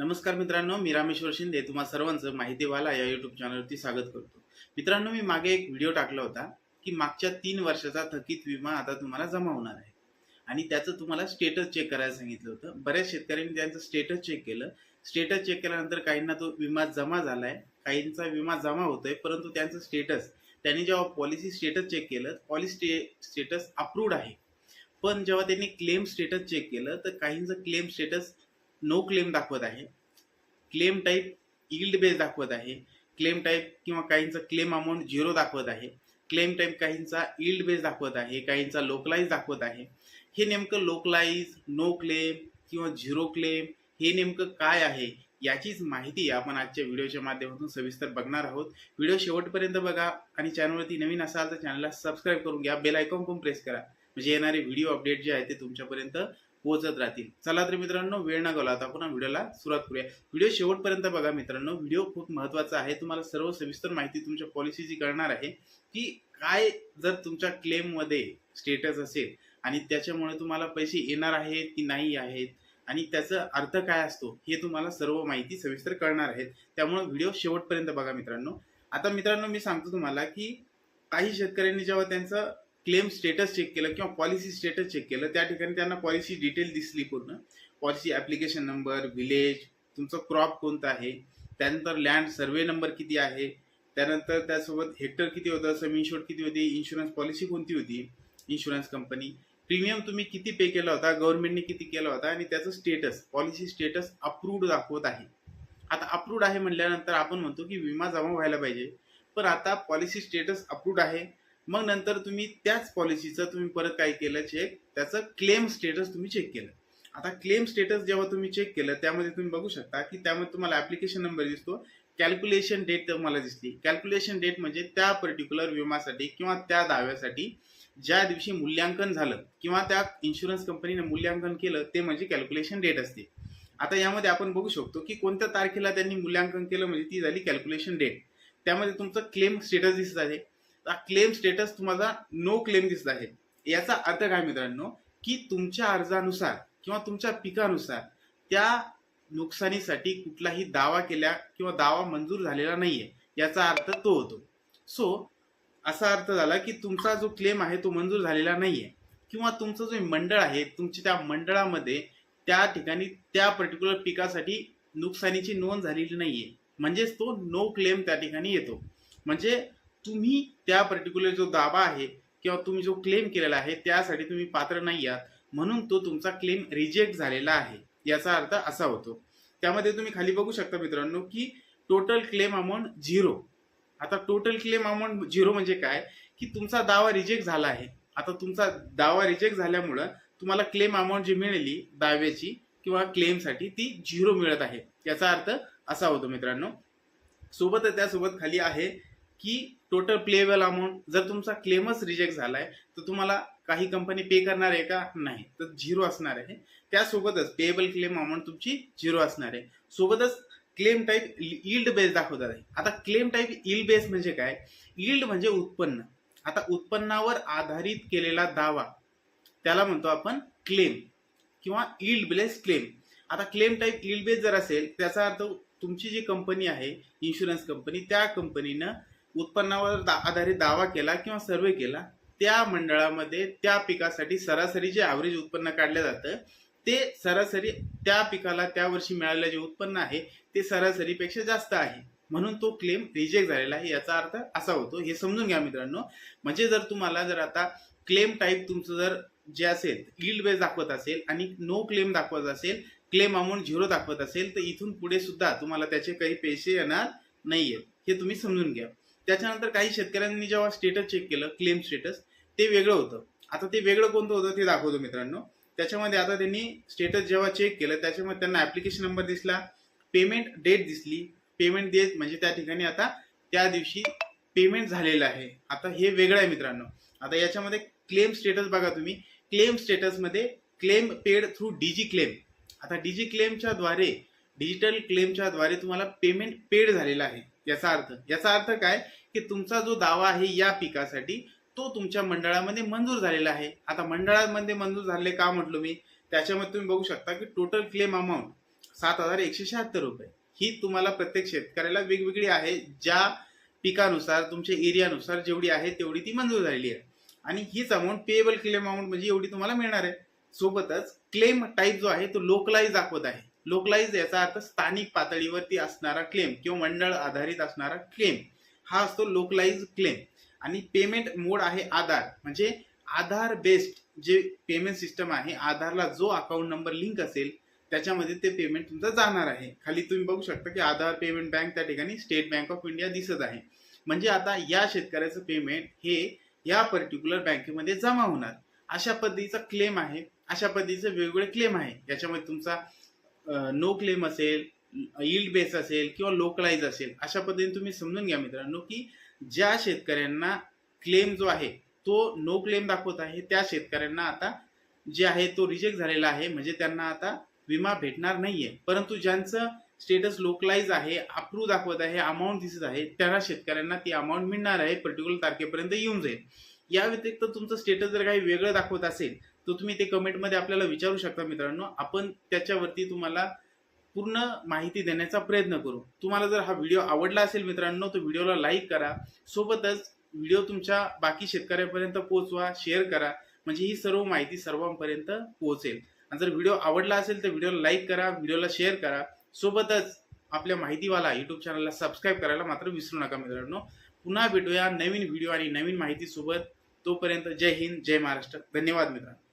नमस्कार मित्रांनो मी रामेश्वर शिंदे. तुम्हा सर्वांचं माहितीवाला या युट्यूब चॅनलवरती स्वागत करतो. मित्रांनो मी मागे एक व्हिडिओ टाकला होता की मागच्या तीन वर्षाचा थकीत विमा आता तुम्हाला जमा होणार आहे. आणि त्याचं तुम्हाला स्टेटस चेक करायला सांगितलं होतं. बऱ्याच शेतकऱ्यांनी त्यांचं स्टेटस चेक केलं. स्टेटस चेक केल्यानंतर काहींना तो विमा जमा झालाय काहींचा विमा जमा होतोय परंतु त्यांचं स्टेटस त्यांनी जेव्हा पॉलिसी स्टेटस चेक केलं पॉलिसी स्टेटस अप्रूव्ड आहे. पण जेव्हा त्यांनी क्लेम स्टेटस चेक केलं तर काहींचं क्लेम स्टेटस नो क्लेम दाखवत आहे. क्लेम टाईप इल्ड बेस दाखवत आहे. क्लेम टाईप किंवा काहींचा क्लेम अमाऊंट झिरो दाखवत आहे. क्लेम टाईप काहींचा इल्ड बेस दाखवत आहे. काहींचा लोकलाईज दाखवत आहे. हे नेमकं लोकलाईज नो क्लेम किंवा झिरो क्लेम हे नेमकं काय आहे याचीच माहिती आपण आजच्या व्हिडिओच्या माध्यमातून सविस्तर बघणार आहोत. व्हिडिओ शेवटपर्यंत बघा आणि चॅनलवरती नवीन असाल तर चॅनलला सबस्क्राईब करून घ्या. बेल आयकॉन पण प्रेस करा. म्हणजे येणारे व्हिडिओ अपडेट जे आहे ते तुमच्यापर्यंत पोहोचत राहतील. चला तर मित्रांनो वेळ न आता आपण व्हिडिओला सुरुवात करूया. व्हिडिओ शेवटपर्यंत बघा मित्रांनो व्हिडिओ खूप महत्त्वाचा आहे. तुम्हाला सर्व सविस्तर माहिती तुमच्या पॉलिसीची कळणार आहे की काय जर तुमच्या क्लेममध्ये स्टेटस असेल आणि त्याच्यामुळे तुम्हाला पैसे येणार आहेत की नाही आहेत आणि त्याचा अर्थ काय असतो हे तुम्हाला सर्व माहिती सविस्तर कळणार आहेत. त्यामुळे व्हिडिओ शेवटपर्यंत बघा मित्रांनो. आता मित्रांनो मी सांगतो तुम्हाला की काही शेतकऱ्यांनी जेव्हा त्यांचं क्लेम स्टेटस चेक केलं किंवा पॉलिसी स्टेटस चेक केलं त्या ठिकाणी त्यांना पॉलिसी डिटेल दिसली पूर्ण. पॉलिसी ॲप्लिकेशन नंबर विलेज तुमचं क्रॉप कोणतं आहे त्यानंतर लँड सर्वे नंबर किती आहे त्यानंतर त्यासोबत हेक्टर किती होतं सम इन्शुर्ड किती होती इन्शुरन्स पॉलिसी कोणती होती इन्शुरन्स कंपनी प्रीमियम तुम्ही किती पे केला होता गव्हर्नमेंटने किती केला होता आणि त्याचं स्टेटस पॉलिसी स्टेटस अप्रूव्ड दाखवत आहे. आता अप्रूव्ड आहे म्हटल्यानंतर आपण म्हणतो की विमा जमा व्हायला पाहिजे. पण आता पॉलिसी स्टेटस अप्रूव्ड आहे. मग नंतर तुम्ही त्याच पॉलिसीचं तुम्ही परत काय केलं? चेक त्याचं क्लेम स्टेटस तुम्ही चेक केलं. आता क्लेम स्टेटस जेव्हा तुम्ही चेक केलं त्यामध्ये तुम्ही बघू शकता की त्यामध्ये तुम्हाला ऍप्लिकेशन नंबर दिसतो. कॅल्क्युलेशन डेट तुम्हाला दिसली. कॅल्क्युलेशन डेट म्हणजे त्या पर्टिक्युलर विमासाठी किंवा त्या दाव्यासाठी ज्या दिवशी मूल्यांकन झालं किंवा त्या इन्शुरन्स कंपनीने मूल्यांकन केलं ते म्हणजे कॅल्क्युलेशन डेट असते. आता यामध्ये आपण बघू शकतो की कोणत्या तारखेला त्यांनी मूल्यांकन केलं म्हणजे ती झाली कॅल्क्युलेशन डेट त्यामध्ये तुमचं क्लेम स्टेटस दिसत आहे. क्लेम स्टेटस तुम्हाला नो क्लेम दिसत आहे. याचा अर्थ काय मित्रांनो? की तुमच्या अर्जानुसार किंवा तुमच्या पिकानुसार त्या नुकसानीसाठी कुठलाही दावा केल्या किंवा दावा मंजूर झालेला नाहीये. याचा अर्थ तो होतो. सो असा अर्थ झाला की तुमचा जो क्लेम आहे तो मंजूर झालेला नाहीये. किंवा तुमचं जो मंडळ आहे तुमच्या त्या मंडळामध्ये त्या ठिकाणी त्या पर्टिक्युलर पिकासाठी नुकसानीची नोंद झालेली नाहीये. म्हणजेच तो नो क्लेम त्या ठिकाणी येतो. म्हणजे तुम्ही त्या पर्टिक्युलर जो दावा आहे किंवा तुम्ही जो क्लेम केलेला आहे त्यासाठी तुम्ही पात्र नाही आहात. म्हणून तो तुमचा क्लेम रिजेक्ट झालेला आहे. याचा अर्थ असा होतो. त्यामध्ये तुम्ही खाली बघू शकता मित्रांनो की टोटल क्लेम अमाऊंट झिरो आता टोटल क्लेम अमाऊंट झिरो म्हणजे काय? की तुमचा दावा रिजेक्ट झाला आहे. आता तुमचा दावा रिजेक्ट झाल्यामुळं तुम्हाला क्लेम अमाऊंट जी मिळाली दाव्याची किंवा क्लेमसाठी ती झिरो मिळत आहे. याचा अर्थ असा होतो मित्रांनो. सोबत त्यासोबत खाली आहे की टोटल प्लेबल अमाऊंट जर तुमचा क्लेमच रिजेक्ट झालाय तर तुम्हाला काही कंपनी पे करणार आहे का? नाही. तर झिरो असणार आहे. त्यासोबतच पेएबल क्लेम अमाऊंट तुमची झिरो असणार आहे. सोबतच क्लेम टाईप इल्ड बेस दाखवतात आहे. आता क्लेम टाईप इल्ड बेस म्हणजे काय? इल्ड म्हणजे उत्पन्न. आता उत्पन्नावर आधारित केलेला दावा त्याला म्हणतो आपण क्लेम किंवा इल्ड बेस क्लेम आता क्लेम टाईप इल्ड बेस जर असेल त्याचा अर्थ तुमची जी कंपनी आहे इन्शुरन्स कंपनी त्या कंपनीनं उत्पन्नावर दा आधारित दावा केला किंवा सर्वे केला त्या मंडळामध्ये त्या पिकासाठी सरासरी जे ॲव्हरेज उत्पन्न काढलं जातं ते सरासरी त्या पिकाला त्या वर्षी मिळालेलं जे उत्पन्न आहे ते सरासरीपेक्षा जास्त आहे. म्हणून तो क्लेम रिजेक्ट झालेला आहे याचा अर्थ असा होतो. हे समजून घ्या मित्रांनो. म्हणजे जर तुम्हाला जर आता क्लेम टाईप तुमचं जर जे असेल इल्ड बेस दाखवत असेल आणि नो क्लेम दाखवत असेल क्लेम अमाऊंट झिरो दाखवत असेल तर इथून पुढे सुद्धा तुम्हाला त्याचे काही पैसे येणार नाहीयेत. हे तुम्ही समजून घ्या. त्याच्यानंतर काही शेतकऱ्यांनी जेव्हा स्टेटस चेक केलं क्लेम स्टेटस ते वेगळं होतं. आता ते वेगळं कोणतं होतं ते दाखवतो मित्रांनो. त्याच्यामध्ये आता त्यांनी स्टेटस जेव्हा चेक केलं त्याच्यामध्ये त्यांना ऍप्लिकेशन नंबर दिसला पेमेंट डेट दिसली. पेमेंट डेट म्हणजे त्या ठिकाणी आता त्या दिवशी पेमेंट झालेलं आहे. आता हे वेगळं आहे मित्रांनो. आता याच्यामध्ये क्लेम स्टेटस बघा तुम्ही. Claim स्टेटसमध्ये claim paid through DG claim आता डीजी क्लेमच्या द्वारे डिजिटल क्लेमच्या द्वारे तुम्हाला पेमेंट पेड झालेलं आहे. याचा अर्थ याचा अर्थ काय? की तुमचा जो दावा आहे या पिकासाठी तो तुमच्या मंडळामध्ये मंजूर झालेला आहे. आता मंडळामध्ये मंजूर झाले का म्हटलो मी? त्याच्यामध्ये तुम्ही बघू शकता की टोटल क्लेम अमाऊंट सात हजार एकशे शहात्तर रुपये. ही तुम्हाला प्रत्येक शेतकऱ्याला वेगवेगळी आहे. ज्या पिकानुसार तुमच्या एरियानुसार जेवढी आहे तेवढी ती मंजूर झालेली आहे. आणि हीच अमाऊंट पेएबल क्लेम अमाऊंट म्हणजे एवढी तुम्हाला मिळणार आहे. सोबतच क्लेम टाईप जो आहे तो लोकलाइज दाखवत आहे. लोकलाईज याचा अर्थ स्थानिक पातळीवरती असणारा क्लेम किंवा मंडळ आधारित असणारा क्लेम हा असतो लोकलाईज क्लेम आणि पेमेंट मोड आहे आधार. म्हणजे आधार बेस्ड जे पेमेंट सिस्टम आहे आधारला जो अकाउंट नंबर लिंक असेल त्याच्यामध्ये ते पेमेंट तुमचं जाणार आहे. खाली तुम्ही बघू शकता की आधार पेमेंट बँक त्या ठिकाणी स्टेट बँक ऑफ इंडिया दिसत आहे. म्हणजे आता या शेतकऱ्याचं पेमेंट हे या पर्टिक्युलर बँकेमध्ये जमा होणार. अशा पद्धतीचा क्लेम आहे. अशा पद्धतीचे वेगवेगळे क्लेम आहे. याच्यामध्ये तुमचा नो क्लेम असेल यील्ड बेस असेल किंवा लोकलाइज असेल अशा पद्धतीने तुम्ही समजून घ्या मित्रांनो की ज्या शेतकऱ्यांना क्लेम जो आहे तो नो क्लेम दाखवत आहे त्या शेतकऱ्यांना आता जे आहे तो रिजेक्ट झालेला आहे म्हणजे त्यांना आता विमा भेटणार नाहीये. परंतु ज्यांचं स्टेटस लोकलाइज आहे अप्रूव्ह दाखवत आहे अमाऊंट दिसत आहे त्या शेतकऱ्यांना ती अमाऊंट मिळणार आहे पर्टिक्युलर तारखेपर्यंत येऊन जाईल. या व्यतिरिक्त तुमचं स्टेटस जर काही वेगळं दाखवत असेल तर तुम्ही ते कमेंटमध्ये आपल्याला विचारू शकता मित्रांनो. आपण त्याच्यावरती तुम्हाला पूर्ण माहिती देण्याचा प्रयत्न करू. तुम्हाला जर हा व्हिडिओ आवडला असेल मित्रांनो तर व्हिडिओला लाईक करा. सोबतच व्हिडिओ तुमच्या बाकी शेतकऱ्यांपर्यंत पोहोचवा शेअर करा. म्हणजे ही सर्व माहिती सर्वांपर्यंत पोहोचेल. आणि जर व्हिडिओ आवडला असेल तर व्हिडिओला लाईक करा व्हिडिओला शेअर करा. सोबतच आपल्या माहितीवाला युट्यूब चॅनलला सबस्क्राईब करायला मात्र विसरू नका मित्रांनो. पुन्हा भेटूया नवीन व्हिडिओ आणि नवीन माहितीसोबत. तोपर्यंत जय हिंद जय महाराष्ट्र. धन्यवाद मित्रांनो.